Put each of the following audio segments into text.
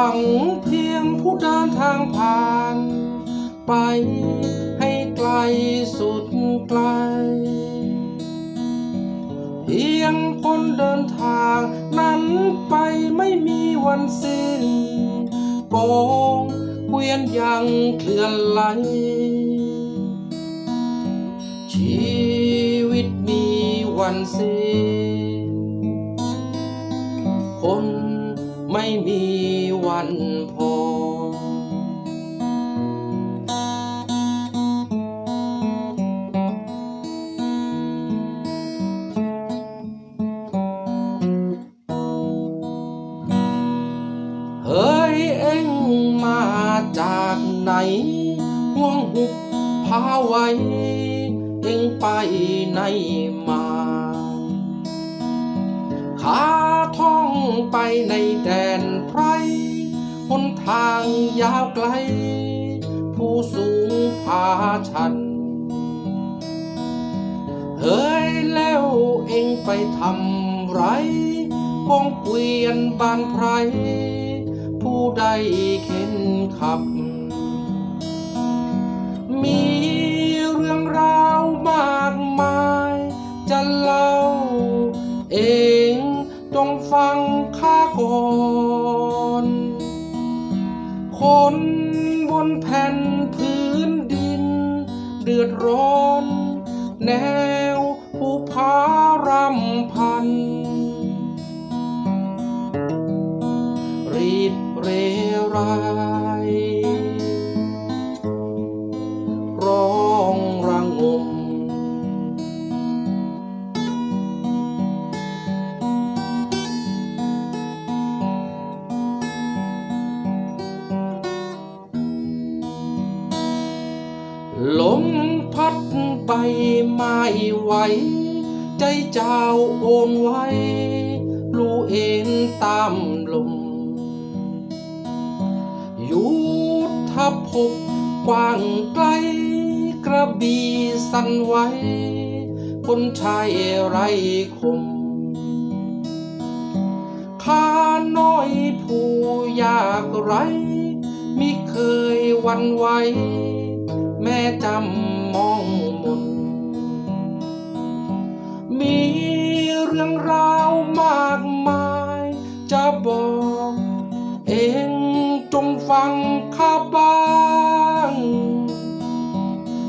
วังเพียงผู้เดินทางผ่าน ไปให้ไกลสุดไกล เพียงคนเดินทางนั้นไปไม่มีวันสิ้นกองเกวียนยังเคลื่อนไหล ชีวิตมีวันสิ้นคนไม่มี วันพอเฮ้ยเอ็งมาจากไหนห่วงหุบพาไว้ เอ็งไปไหนมาขาท่องไปในแดนไพร หนทางยาวไกล ผู้สูงพาชัน เฮ้ยแล้วเองไปทำไรกองเกวียนบานไพร ผู้ใดเข็นขับ มีเรื่องราวมากมาย จะเล่าเองจงฟัง ดร้อน แนวผู้พารำพัน รีดเรไรายร้องระงมลม ไม่ไหว ใจเจ้าโอนไว้ รู้เองตามลม ยุทธภพกว้างไกล กระบี่สั่นไหวคนชายไรคมข้าน้อยผู้ยากไรมิเคยวันไหว แม่จำ บ้าง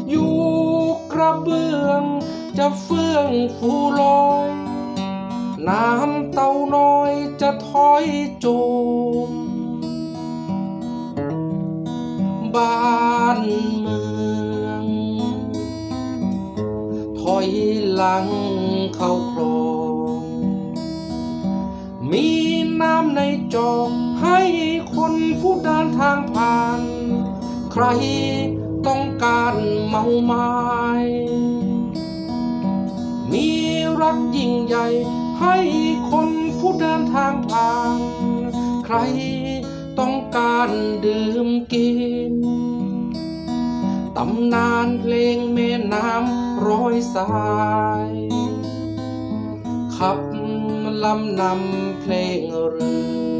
อยู่กระเบื้องจะเฟื่องฟูลอย น้ำเต้าน้อยจะถอยจมบ้านเมือง ถอยหลังเข้าครอง มีน้ำในจอ ผู้เดินทางผ่าน ใครต้องการเมาไม้มีรักยิ่งใหญ่ ให้คนผู้เดินทางผ่าน ใครต้องการดื่มกินตำนานเพลงแม่น้ำร้อยสายขับลำนำเพลงเรือ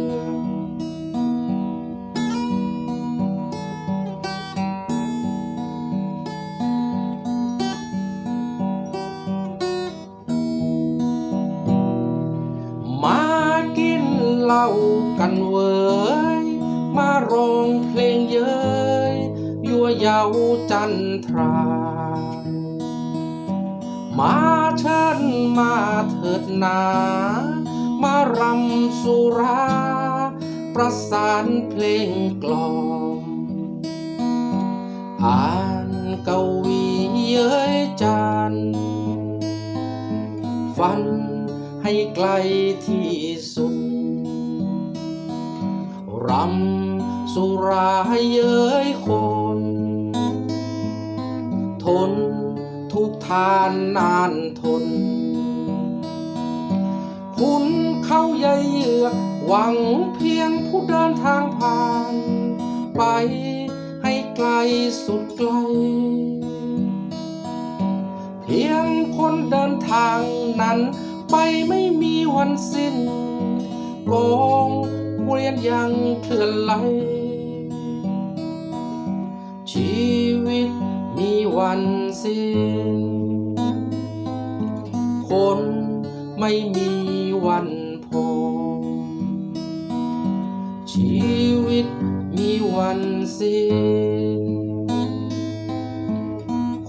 กันเว้ยมาร้องเพลงเย้ยยั่วเยาจันทรา มาเชิญมาเถิดนา มารำสุรา ประสานเพลงกลอมอ่านกวีเย้ยจันฝันให้ไกลที่ำสุราเย้ยคน ทนทุกทานนานทน คุณเข้าใยเยือกหวังเพียงผู้เดินทางผ่าน ไปให้ไกลสุดไกล เพียงคนเดินทางนั้นไปไม่มีวันสิ้นกอง เกวียนยังเคลื่อนไหล ชีวิตมีวันสิ้น คนไม่มีวันพอชีวิตมีวันสิ้น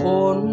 คน